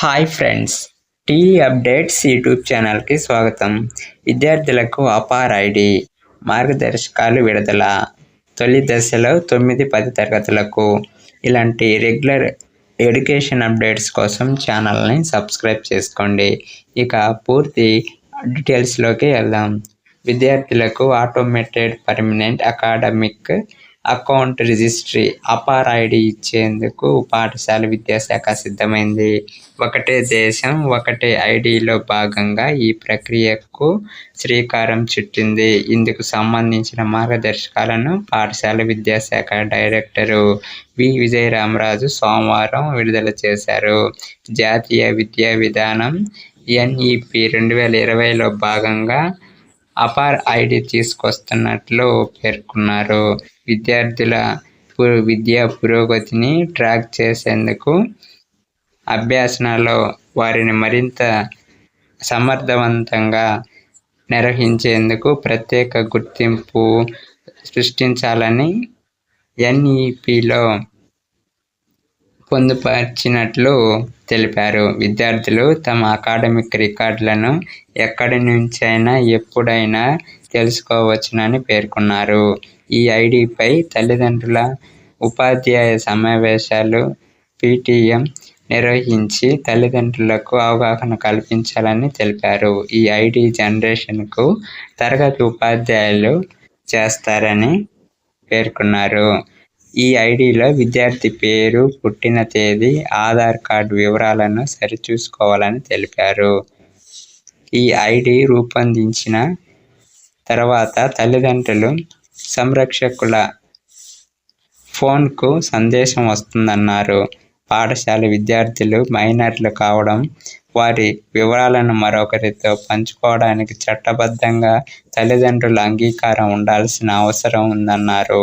Hi friends T updates YouTube ఛానల్కి స్వాగతం. విద్యార్థులకు అపార్ ఐడి మార్గదర్శకాలు విడుదల తొలి దశలో తొమ్మిది పది తరగతులకు. ఇలాంటి రెగ్యులర్ ఎడ్యుకేషన్ అప్డేట్స్ కోసం ఛానల్ని సబ్స్క్రైబ్ చేసుకోండి. ఇక పూర్తి డీటెయిల్స్లోకి వెళ్దాం. విద్యార్థులకు automated permanent academic account registry Apaar ID ఇచ్చేందుకు పాఠశాల విద్యాశాఖ సిద్ధమైంది. ఒకటే దేశం ఒకటే ఐడిలో భాగంగా ఈ ప్రక్రియకు శ్రీకారం చుట్టింది. ఇందుకు సంబంధించిన మార్గదర్శకాలను పాఠశాల విద్యాశాఖ డైరెక్టరు వి. విజయరామరాజు సోమవారం విడుదల చేశారు. జాతీయ విద్యా విధానం ఎన్ఈపి రెండు వేల ఇరవైలో భాగంగా అపార్ ఐడి తీసుకొస్తున్నట్లు పేర్కొన్నారు. విద్యార్థుల విద్యా పురోగతిని ట్రాక్ చేసేందుకు అభ్యాసనలో వారిని మరింత సమర్థవంతంగా నిర్వహించేందుకు ప్రత్యేక గుర్తింపు సృష్టించాలని ఎన్ఈపిలో పొందుపరిచినట్లు తెలిపారు. విద్యార్థులు తమ అకాడమిక్ రికార్డులను ఎక్కడి నుంచైనా ఎప్పుడైనా తెలుసుకోవచ్చునని పేర్కొన్నారు. ఈ ఐడిపై తల్లిదండ్రుల ఉపాధ్యాయ సమావేశాలు పీటీఎం నిర్వహించి తల్లిదండ్రులకు అవగాహన కల్పించాలని తెలిపారు. ఈ ఐడి జనరేషన్కు తరగతి ఉపాధ్యాయులు చేస్తారని పేర్కొన్నారు. ఈ ఐడిలో విద్యార్థి పేరు పుట్టిన తేదీ ఆధార్ కార్డు వివరాలను సరిచూసుకోవాలని తెలిపారు. ఈ ఐడి రూపొందించిన తర్వాత తల్లిదండ్రులు సంరక్షకుల ఫోన్కు సందేశం వస్తుందన్నారు. పాఠశాల విద్యార్థులు మైనర్లు కావడం వారి వివరాలను మరొకరితో పంచుకోవడానికి చట్టబద్ధంగా తల్లిదండ్రుల అంగీకారం ఉండాల్సిన అవసరం ఉందన్నారు.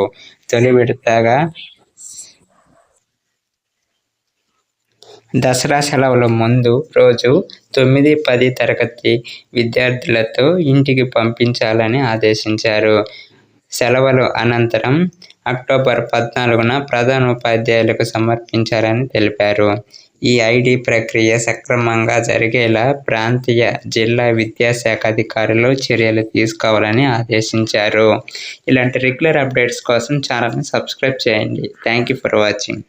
తొలి విడతగా దసరా సెలవుల ముందు రోజు తొమ్మిది పది తరగతి విద్యార్థులతో ఇంటికి పంపించాలని ఆదేశించారు. సెలవులు అనంతరం అక్టోబర్ పద్నాలుగున ప్రధాన ఉపాధ్యాయులకు సమర్పించాలని తెలిపారు. ఈ ఐడి ప్రక్రియ సక్రమంగా జరిగేలా ప్రాంతీయ జిల్లా విద్యాశాఖ అధికారులు చర్యలు తీసుకోవాలని ఆదేశించారు. ఇలాంటి రెగ్యులర్ అప్డేట్స్ కోసం ఛానల్ని సబ్స్క్రైబ్ చేయండి. Thank you for watching.